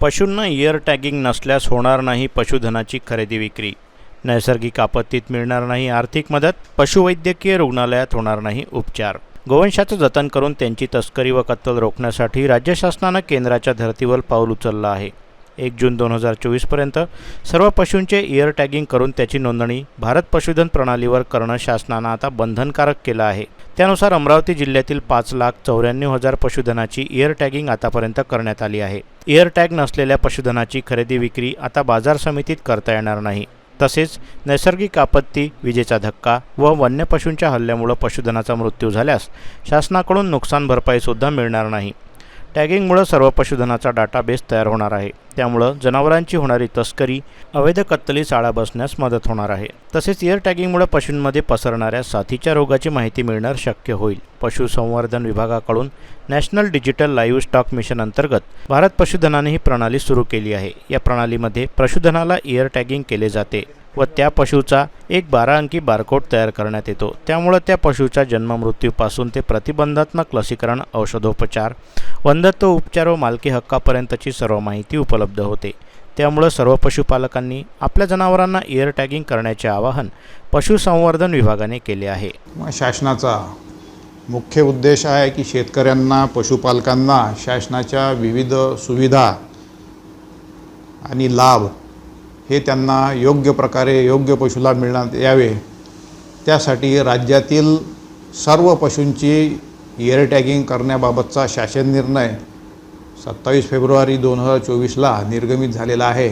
पशूंना year tagging नसल्यास होणार नाही पशुधनाची खरेदी विक्री. नैसर्गिक आपत्तीत मिळणार नाही आर्थिक मदत पशुवैद्यकीय रुग्णालयात होणार नाही उपचार. गोवंशाचं जतन करून त्यांची तस्करी व कत्तल रोखण्यासाठी राज्य शासनानं केंद्राच्या धर्तीवर पाऊल उचललं आहे. एक जून दोन हजार चोवीसपर्यंत सर्व पशूंचे इयर टॅगिंग करून त्याची नोंदणी भारत पशुधन प्रणालीवर करणं शासनानं आता बंधनकारक केलं आहे. त्यानुसार अमरावती जिल्ह्यातील पाच लाख चौऱ्याण्णव हजार पशुधनाची इयर टॅगिंग आतापर्यंत करण्यात आली आहे. इयर टॅग नसलेल्या पशुधनाची खरेदी विक्री आता बाजार समितीत करता येणार नाही. तसेच नैसर्गिक आपत्ती विजेचा धक्का व वन्य पशूंच्या हल्ल्यामुळं पशुधनाचा मृत्यू झाल्यास शासनाकडून नुकसान भरपाईसुद्धा मिळणार नाही. टॅगिंगमुळं सर्व पशुधनाचा डाटाबेस तयार होणार आहे. त्यामुळं जनावरांची होणारी तस्करी अवैध कत्तली चाळा बसण्यास मदत होणार आहे. तसेच इयर टॅगिंगमुळे पशूंमध्ये पसरणाऱ्या साथीच्या रोगाची माहिती मिळणार शक्य होईल. पशुसंवर्धन विभागाकडून national digital livestock mission अंतर्गत भारत पशुधनाने ही प्रणाली सुरू केली आहे. या प्रणालीमध्ये पशुधनाला इयर टॅगिंग केले जाते व त्या पशुचा एक बारा अंकी बारकोड तयार करण्यात येतो. त्यामुळं त्या पशुच्या जन्ममृत्यूपासून ते प्रतिबंधात्मक लसीकरण औषधोपचार वंधत्व उपचार व मालकी हक्कापर्यंतची सर्व माहिती उपलब्ध होते. त्यामुळं सर्व पशुपालकांनी आपल्या जनावरांना इयर टॅगिंग करण्याचे आवाहन पशुसंवर्धन विभागाने केले आहे. शासनाचा मुख्य उद्देश आहे की शेतकऱ्यांना पशुपालकांना शासनाच्या विविध सुविधा आणि लाभ हे त्यांना योग्य प्रकारे योग्य पशुला मिळण्यात यावे. त्यासाठी राज्यातील सर्व पशूंची इयर टॅगिंग करण्याबाबतचा शासन निर्णय सत्तावीस फेब्रुवारी दोन हजार चोवीसला निर्गमित झालेला आहे.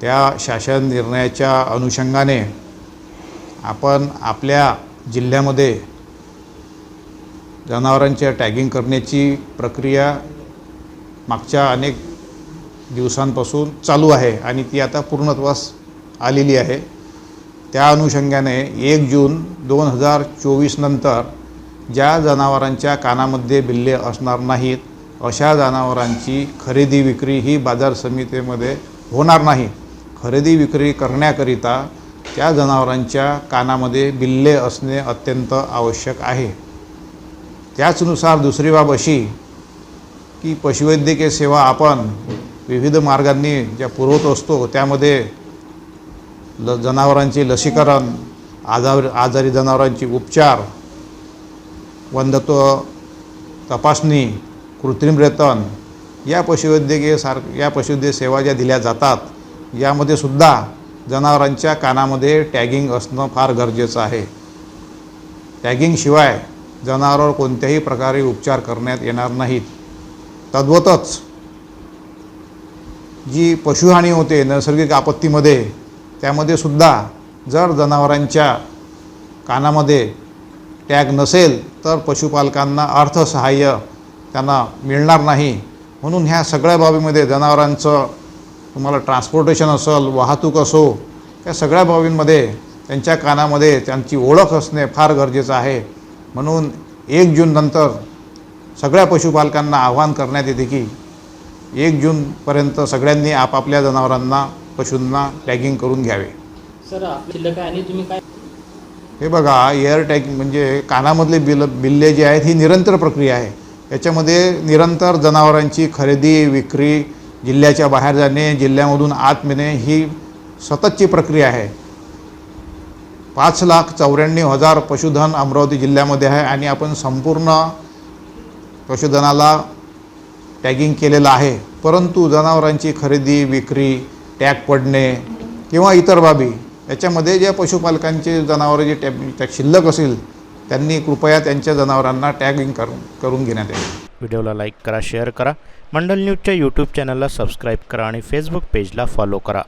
त्या शासन निर्णयाच्या अनुषंगाने आपण आपल्या जिल्ह्यामध्ये जनावरांच्या टॅगिंग करण्याची प्रक्रिया मागच्या अनेक दिवसांपासून चालू आहे आणि ती आता पूर्णत्वास आलेली आहे. त्या अनुषंगाने एक जून दोन हजार चोवीसनंतर ज्या जनावरांच्या कानामध्ये बिल्ले असणार नाहीत अशा जनावरांची खरेदी विक्री ही बाजार समितीमध्ये होणार नाही. खरेदी विक्री करण्याकरिता त्या जनावरांच्या कानामध्ये बिल्ले असणे अत्यंत आवश्यक आहे. त्याचनुसार दुसरी बाब अशी की पशुवैद्यकीय सेवा आपण विविध मार्गांनी ज्या पुरवत असतो त्यामध्ये ल जनावरांचे लसीकरण आजार आजारी जनावरांचे उपचार वंधत्व तपासणी कृत्रिम रेतन या पशुवैद्यकीय सार या पशुवैद्यकीय सेवा ज्या दिल्या जातात यामध्ये सुद्धा जनावरांच्या कानामध्ये टॅगिंग असणं फार गरजेचं आहे. टॅगिंगशिवाय जनावरावर कोणत्याही प्रकारे उपचार करण्यात येणार नाहीत. तद्वतच जी पशुहानी होते नैसर्गिक आपत्तीमध्ये त्यामध्ये सुद्धा जर जनावरांच्या कानामध्ये टॅग नसेल तर पशुपालकांना अर्थसहाय्य त्यांना मिळणार नाही. म्हणून ह्या सगळ्या बाबीमध्ये जनावरांचं तुम्हाला ट्रान्सपोर्टेशन असेल वाहतूक असो या सगळ्या बाबींमध्ये त्यांच्या कानामध्ये त्यांची ओळख असणे फार गरजेचं आहे. म्हणून एक जूननंतर सगळ्या पशुपालकांना आवाहन करण्यात येते की एक जूनपर्यंत सगळ्यांनी आपापल्या जनावरांना पशूंना टॅगिंग करून घ्यावे. सर आपल्या शिल्लक आहे आणि तुम्ही काय हे बघा एअर म्हणजे कानामधले बिल बिल्ले जे आहेत ही निरंतर प्रक्रिया आहे. याच्यामध्ये निरंतर जनावरांची खरेदी विक्री जिल्ह्याच्या बाहेर जाणे जिल्ह्यामधून आत मिळणे ही सततची प्रक्रिया आहे. पाच लाख चौऱ्याण्णव हजार पशुधन अमरावती जिल्ह्यामध्ये आहे आणि आपण संपूर्ण पशुधनाला टॅगिंग केलेलं आहे. परंतु जनावरांची खरेदी विक्री टॅग पडणे किंवा इतर बाबी याच्यामध्ये ज्या पशुपालकांचे जनावरं जे टॅग त्या शिल्लक असेल त्यांनी कृपया त्यांच्या जनावरांना टॅगिंग करून करून घेण्यात यावे. व्हिडिओला लाईक करा शेअर करा. मंडल न्यूजच्या यूट्यूब चॅनलला सबस्क्राईब करा आणि फेसबुक पेजला फॉलो करा.